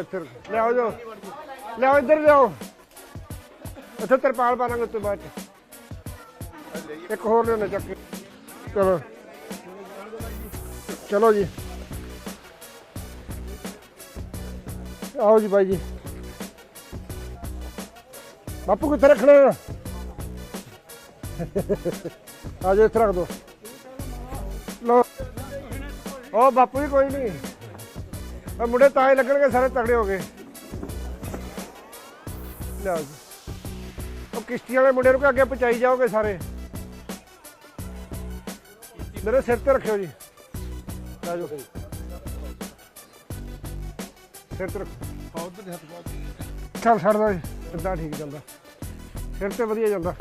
ਇੱਥੇ ਰੱਖੋ। ਲਿਆਓ ਜੋ ਲਿਆਓ ਇੱਧਰ ਲਿਆਓ ਇੱਥੇ ਤਰਪਾਲ ਪਾ ਲਾਂਗੇ ਉਸ ਤੋਂ ਬਾਅਦ ਚ ਇੱਕ ਹੋਰ ਲੈਣਾ ਚੱਕ ਕੇ ਚਲੋ ਚਲੋ ਜੀ ਆਓ ਜੀ ਬਾਈ ਜੀ ਬਾਪੂ ਕਿੱਥੇ ਰੱਖਣਾ ਹੈ? ਆ ਜਾਓ ਇੱਥੇ ਰੱਖ ਦੋ ਲੋ ਉਹ ਬਾਪੂ ਜੀ ਕੋਈ ਨਹੀਂ ਉਹ ਮੁੰਡੇ ਤਾਂ ਹੀ ਲੱਗਣਗੇ, ਸਾਰੇ ਤਗੜੇ ਹੋ ਗਏ। ਲਿਆਓ ਜੀ। ਉਹ ਕਿਸ਼ਤੀ ਵਾਲੇ ਮੁੰਡੇ ਨੂੰ ਕਿ ਅੱਗੇ ਪਹੁੰਚਾਈ ਜਾਓਗੇ ਸਾਰੇ। ਮੇਰੇ ਸਿਰ ਤੇ ਰੱਖਿਓ ਜੀ। ਲੈ ਜਾਓ ਸਿਰ ਤੇ ਰੱਖੋ। ਚੱਲ ਛੱਡ ਜੀ ਇਦਾਂ ਠੀਕ ਚੱਲਦਾ। ਸਿਰ ਤੇ ਵਧੀਆ ਜਾਂਦਾ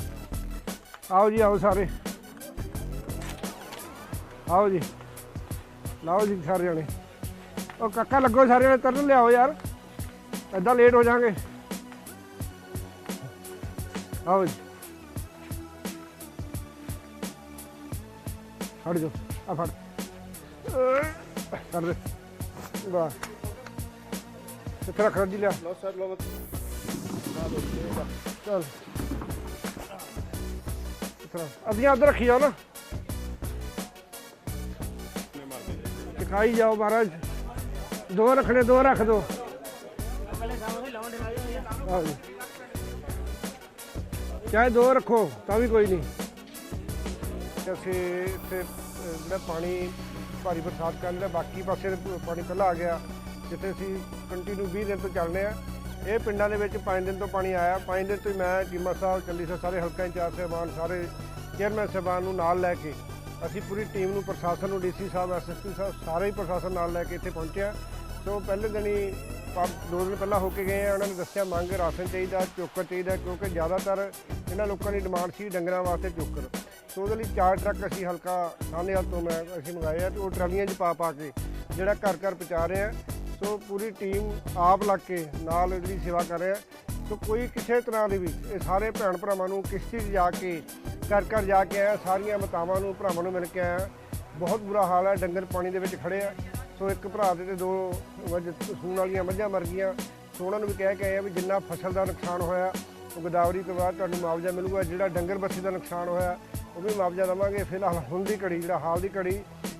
ਆਓ ਜੀ, ਆਓ ਸਾਰੇ। ਆਓ ਜੀ। ਲਾਓ ਜੀ ਸਾਰੇ ਜਾਣੇ। ਉਹ ਕਾਕਾ ਲੱਗੋ ਸਾਰੇ ਜਣੇ ਤਰਨ ਲਿਆਓ ਯਾਰ। ਏਦਾਂ ਲੇਟ ਹੋ ਜਾਾਂਗੇ ਆਓ ਜੀ। ਫੜ ਜੋ ਆ ਫੜ। ਫੜ ਦੇ। ਵਾਹ। ਕਿੱਥੇ ਰੱਖ ਲਿਆ। ਲਓ ਸਰ ਲਓ ਚਲ। ਇਤਰਾ ਅਧੀਆਂ ਅੰਦਰ ਰੱਖੀ ਜਾਓ ਨਾ? ਦਿਖਾਈ ਜਾਓ ਮਹਾਰਾਜ। ਦੋ ਰੱਖਣੇ ਦੋ ਰੱਖ ਦੋ। ਆਓ ਜੀ। ਚਾਹੇ ਦੋ ਰੱਖੋ ਤਾਂ ਵੀ ਕੋਈ ਨਹੀਂ। ਤੇ ਅਸੀਂ ਇੱਥੇ ਅਹ, ਜਿਹੜਾ ਪਾਣੀ ਭਾਰੀ ਬਰਸਾਤ ਕਰਨ ਜਿਹੜਾ ਬਾਕੀ ਪਾਸੇ ਪਾਣੀ ਪਹਿਲਾਂ ਆ ਗਿਆ। ਜਿੱਥੇ ਅਸੀਂ ਕੰਟੀਨਿਊ 20 ਦਿਨ ਤੋਂ ਚੱਲਨੇ ਆ ਇਹ ਪਿੰਡਾਂ ਦੇ ਵਿੱਚ 5 ਦਿਨ ਤੋਂ ਪਾਣੀ ਆਇਆ। 5 ਦਿਨ ਤੋਂ ਹੀ ਮੈਂ ਚੀਮਾ ਸਾਹਿਬ ਚੱਲੀ ਸਾਹਿਬ ਸਾਰੇ ਹਲਕਾ ਇੰਚਾਰਜ ਸਾਹਿਬਾਨ ਸਾਰੇ ਚੇਅਰਮੈਨ ਸਾਹਿਬਾਨ ਨੂੰ ਨਾਲ ਲੈ ਕੇ ਅਸੀਂ ਪੂਰੀ ਟੀਮ ਨੂੰ ਪ੍ਰਸ਼ਾਸਨ ਨੂੰ, ਡੀਸੀ ਸਾਹਿਬ ਐਸਐਸਪੀ ਸਾਹਿਬ ਸਾਰੇ ਹੀ ਪ੍ਰਸ਼ਾਸਨ ਨਾਲ ਲੈ ਕੇ ਇੱਥੇ ਪਹੁੰਚਿਆ। ਸੋ ਪਹਿਲੇ ਦਿਨ ਹੀ ਪੰਜ ਦੋ ਦਿਨ ਪਹਿਲਾਂ ਹੋ ਕੇ ਗਏ ਆ, ਉਹਨਾਂ ਨੇ ਦੱਸਿਆ ਮੰਗ ਰਾਸ਼ਨ ਚਾਹੀਦਾ, ਚੋਕਰ ਚਾਹੀਦਾ, ਕਿਉਂਕਿ ਜ਼ਿਆਦਾਤਰ ਇਹਨਾਂ ਲੋਕਾਂ ਦੀ ਡਿਮਾਂਡ ਸੀ ਡੰਗਰਾਂ ਵਾਸਤੇ ਚੋਕਰ। ਸੋ ਉਹਦੇ ਲਈ ਚਾਰ ਟਰੱਕ ਅਸੀਂ ਹਲਕਾ ਸਾਹਨੇਵਾਲ ਤੋਂ ਮੈਂ, ਅਸੀਂ ਮੰਗਾਏ ਆ ਤੇ ਉਹ ਟਰਾਲੀਆਂ 'ਚ ਪਾ ਪਾ ਕੇ ਜਿਹੜਾ ਘਰ ਘਰ ਪਹੁੰਚਾ ਰਹੇ ਆ। ਸੋ ਪੂਰੀ ਟੀਮ ਆਪ ਲੱਗ ਕੇ ਨਾਲ ਜਿਹੜੀ ਸੇਵਾ ਕਰ ਰਿਹਾ ਸੋ ਕੋਈ ਕਿਸੇ ਤਰ੍ਹਾਂ ਦੀ ਵੀ, ਇਹ ਸਾਰੇ ਭੈਣ ਭਰਾਵਾਂ ਨੂੰ ਕਿਸ਼ਤੀ 'ਚ ਜਾ ਕੇ ਘਰ ਘਰ ਜਾ ਕੇ ਆਇਆ, ਸਾਰੀਆਂ ਮਾਤਾਵਾਂ ਨੂੰ, ਭਰਾਵਾਂ ਨੂੰ ਮਿਲ ਕੇ ਆਇਆ। ਬਹੁਤ ਬੁਰਾ ਹਾਲ ਹੈ, ਡੰਗਰ ਪਾਣੀ ਦੇ ਵਿੱਚ ਖੜੇ ਆ। ਸੋ ਇੱਕ ਭਰਾ ਦੇ ਤੇ ਦੋ ਸੂਣ ਵਾਲੀਆਂ ਮੱਝਾਂ ਮਰ ਗਈਆਂ। ਸੋ ਉਹਨਾਂ ਨੂੰ ਵੀ ਕਹਿ ਕੇ ਆਏ ਆ ਵੀ ਜਿੰਨਾ ਫਸਲ ਦਾ ਨੁਕਸਾਨ ਹੋਇਆ, ਉਹ ਗੋਦਾਵਰੀ ਤੋਂ ਬਾਅਦ ਤੁਹਾਨੂੰ ਮੁਆਵਜ਼ਾ ਮਿਲੂਗਾ। ਜਿਹੜਾ ਡੰਗਰ ਬੱਸੀ ਦਾ ਨੁਕਸਾਨ ਹੋਇਆ, ਉਹ ਵੀ ਮੁਆਵਜ਼ਾ ਦੇਵਾਂਗੇ। ਫਿਲਹਾਲ ਹੁਣ ਦੀ ਘੜੀ, ਜਿਹੜਾ ਹਾਲ ਦੀ ਘੜੀ,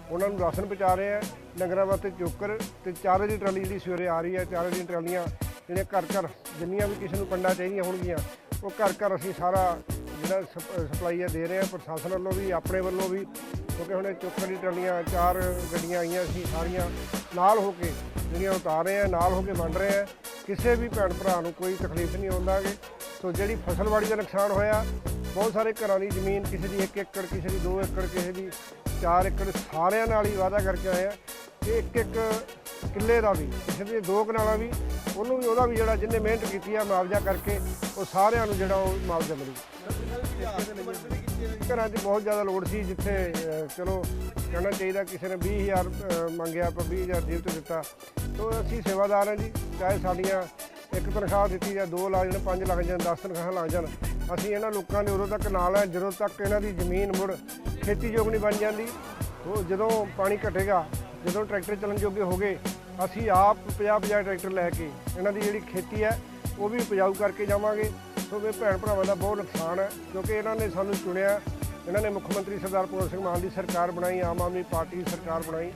ਉਹਨਾਂ ਨੂੰ ਰਾਸ਼ਨ ਪਹੁੰਚਾ ਰਹੇ ਆ। ਡੰਗਰਾਂ ਵਾਸਤੇ ਚੋਕਰ ਤੇ ਚਾਰੇ ਦੀ ਟਰਾਲੀ ਜਿਹੜੀ ਸਵੇਰੇ ਆ ਰਹੀ ਹੈ, ਚਾਰੇ ਦੀਆਂ ਟਰਾਲੀਆਂ ਜਿਹੜੀਆਂ ਘਰ ਘਰ ਜਿੰਨੀਆਂ ਵੀ ਕਿਸੇ ਨੂੰ ਪੰਡਾ ਚਾਹੀਦੀਆਂ ਹੋਣਗੀਆਂ, ਉਹ ਘਰ ਘਰ ਅਸੀਂ ਸਾਰਾ ਜਿਹੜਾ ਸਪਲਾਈ ਹੈ ਦੇ ਰਹੇ ਆ, ਪ੍ਰਸ਼ਾਸਨ ਵੱਲੋਂ ਵੀ, ਆਪਣੇ ਵੱਲੋਂ ਵੀ, ਕਿਉਂਕਿ ਹੁਣ ਇਹ ਚੋਕਰ ਦੀ ਟਰਾਲੀਆਂ, ਚਾਰ ਗੱਡੀਆਂ ਆਈਆਂ ਸੀ, ਸਾਰੀਆਂ ਨਾਲ ਹੋ ਕੇ ਜਿਹੜੀਆਂ ਉਤਾਰ ਰਹੇ ਆ, ਨਾਲ ਹੋ ਕੇ ਵੰਡ ਰਹੇ ਆ। ਕਿਸੇ ਵੀ ਭੈਣ ਭਰਾ ਨੂੰ ਕੋਈ ਤਕਲੀਫ ਨਹੀਂ ਆਉਂਦਾਗੇ ਸੋ ਜਿਹੜੀ ਫਸਲਵਾੜੀ ਦਾ ਨੁਕਸਾਨ ਹੋਇਆ, ਬਹੁਤ ਸਾਰੇ ਘਰਾਂ ਦੀ ਜ਼ਮੀਨ ਕਿਸੇ ਦੀ 1 ਏਕੜ, ਕਿਸੇ ਦੀ 2 ਏਕੜ, ਕਿਸੇ ਦੀ 4 ਏਕੜ ਸਾਰਿਆਂ ਨਾਲ ਹੀ ਵਾਅਦਾ ਕਰਕੇ ਆਏ ਆ ਕਿ ਇੱਕ ਇੱਕ ਕਿੱਲੇ ਦਾ ਵੀ, ਕਿਸੇ ਦੀ ਦੋ ਕਨਾਲਾਂ ਵੀ ਉਹਨੂੰ ਵੀ ਉਹਦਾ ਵੀ ਜਿਹੜਾ ਜਿਹਨੇ ਮਿਹਨਤ ਕੀਤੀ ਆ ਮੁਆਵਜ਼ਾ ਕਰਕੇ ਉਹ ਸਾਰਿਆਂ ਨੂੰ ਜਿਹੜਾ ਉਹ ਮੁਆਵਜ਼ਾ ਮਿਲੂ। ਘਰਾਂ 'ਚ ਬਹੁਤ ਜ਼ਿਆਦਾ ਲੋੜ ਸੀ ਜਿੱਥੇ ਅਹ, ਚਲੋ ਕਹਿਣਾ ਚਾਹੀਦਾ ਕਿਸੇ ਨੇ 20000 ਅਹ, ਮੰਗਿਆ ਆਪਾਂ 20000 ਜੇਬ ਤੋਂ ਦਿੱਤਾ। ਤੋ ਅਸੀਂ ਸੇਵਾਦਾਰ ਹਾਂ ਜੀ ਚਾਹੇ ਸਾਡੀਆਂ ਇੱਕ ਤਨਖਾਹ ਦਿੱਤੀ ਜਾਂ ਦੋ ਲੱਗ ਜਾਣ ਪੰਜ ਲੱਗ ਜਾਣ 10 ਤਨਖਾਹਾਂ ਲੱਗ ਜਾਣ ਅਸੀਂ ਇਹਨਾਂ ਲੋਕਾਂ ਦੇ ਉਦੋਂ ਤੱਕ ਨਾਲ ਹੈ ਜਦੋਂ ਤੱਕ ਇਹਨਾਂ ਦੀ ਜ਼ਮੀਨ ਮੁੜ ਖੇਤੀਯੋਗ ਨਹੀਂ ਬਣ ਜਾਂਦੀ। ਉਹ ਜਦੋਂ ਪਾਣੀ ਘਟੇਗਾ ਜਦੋਂ ਟਰੈਕਟਰ ਚੱਲਣ ਜੋਗੇ ਹੋ ਗਏ ਅਸੀਂ ਆਪ 50 50 ਟਰੈਕਟਰ ਲੈ ਕੇ ਇਹਨਾਂ ਦੀ ਜਿਹੜੀ ਖੇਤੀ ਹੈ, ਉਹ ਵੀ ਉਪਜਾਊ ਕਰਕੇ ਜਾਵਾਂਗੇ। ਸੋ ਵੀ ਭੈਣ ਭਰਾਵਾਂ ਦਾ ਬਹੁਤ ਨੁਕਸਾਨ ਹੈ, ਕਿਉਂਕਿ ਇਹਨਾਂ ਨੇ ਸਾਨੂੰ ਚੁਣਿਆ। ਇਹਨਾਂ ਨੇ ਮੁੱਖ ਮੰਤਰੀ ਸਰਦਾਰ ਭਗਵੰਤ ਸਿੰਘ ਮਾਨ ਦੀ ਸਰਕਾਰ ਬਣਾਈ, ਆਮ ਆਦਮੀ ਪਾਰਟੀ ਦੀ ਸਰਕਾਰ ਬਣਾਈ।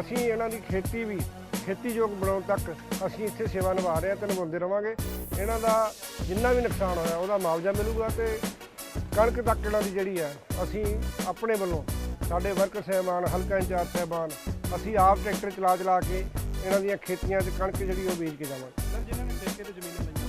ਅਸੀਂ ਇਹਨਾਂ ਦੀ ਖੇਤੀ ਵੀ ਖੇਤੀਯੋਗ ਬਣਾਉਣ ਤੱਕ ਅਸੀਂ ਇੱਥੇ ਸੇਵਾ ਨਿਭਾ ਰਹੇ ਹਾਂ ਤੇ ਨਿਭਾਉਂਦੇ ਰਵਾਂਗੇ। ਇਹਨਾਂ ਦਾ ਜਿੰਨਾ ਵੀ ਨੁਕਸਾਨ ਹੋਇਆ, ਉਹਦਾ ਮੁਆਵਜ਼ਾ ਮਿਲੂਗਾ ਤੇ ਕਣਕ ਤੱਕ ਇਹਨਾਂ ਦੀ ਜਿਹੜੀ ਹੈ, ਅਸੀਂ ਆਪਣੇ ਵੱਲੋਂ ਸਾਡੇ ਵਰਕਰ ਸਹਿਬਾਨ, ਹਲਕਾ ਇੰਚਾਰਜ ਸਹਿਬਾਨ, ਅਸੀਂ ਆਪ ਟਰੈਕਟਰ ਚਲਾ ਚਲਾ ਕੇ ਇਹਨਾਂ ਦੀਆਂ ਖੇਤੀਆਂ 'ਚ ਕਣਕ ਜਿਹੜੀ ਉਹ ਬੀਜ ਕੇ ਜਾਵਾਂਗੇ। ਸਰ, ਜਿਨ੍ਹਾਂ ਨੇ ਠੇਕੇ ਤੇ ਜ਼ਮੀਨਾਂ ਲਈਆਂ